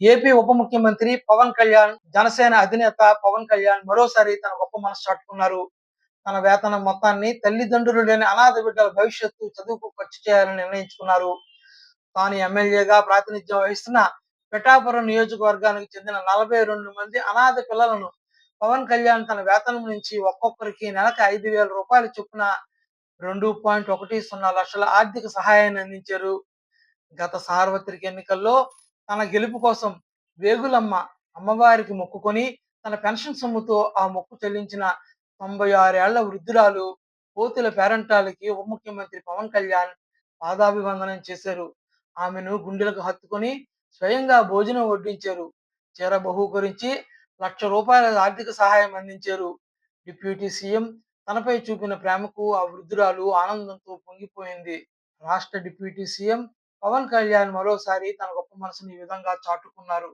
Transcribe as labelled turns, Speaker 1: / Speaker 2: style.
Speaker 1: AP ఉప ముఖ్యమంత్రి పవన్ కళ్యాణ్ జనసేన అధినేత పవన్ కళ్యాణ్ మరోసారి తన గొప్ప మనసు చాటుకున్నారు. తన వేతనం మొత్తాన్ని తల్లిదండ్రులు లేని అనాథ బిడ్డల భవిష్యత్తు చదువుకు ఖర్చు చేయాలని నిర్ణయించుకున్నారు. తాను ఎమ్మెల్యేగా ప్రాతినిధ్యం వహిస్తున్న పిఠాపురం నియోజకవర్గానికి చెందిన నలభై రెండు మంది అనాథ పిల్లలను పవన్ కళ్యాణ్ తన వేతనం నుంచి ఒక్కొక్కరికి నెలకు ఐదు వేల రూపాయల చొప్పున రెండు పాయింట్ ఒకటి సున్నా లక్షల ఆర్థిక సహాయాన్ని అందించారు. గత సార్వత్రిక ఎన్నికల్లో తన గెలుపు కోసం వేగులమ్మ అమ్మవారికి మొక్కుకొని తన పెన్షన్ సొమ్ముతో ఆ మొక్కు చెల్లించిన తొంభై ఆరేళ్ళ వృద్ధురాలు కోతుల పేరంటాలకి ఉప ముఖ్యమంత్రి పవన్ కళ్యాణ్ పాదాభివందనం చేశారు. ఆమెను గుండెలకు హత్తుకొని స్వయంగా భోజనం వడ్డించారు. చీర బహూకరించి లక్ష రూపాయల ఆర్థిక సహాయం అందించారు. డిప్యూటీ సీఎం తనపై చూపిన ప్రేమకు ఆ వృద్ధురాలు ఆనందంతో పొంగిపోయింది. రాష్ట్ర డిప్యూటీ సీఎం పవన్ కళ్యాణ్ మరోసారి తన గొప్ప మనసుని ఈ విధంగా చాటుకున్నారు.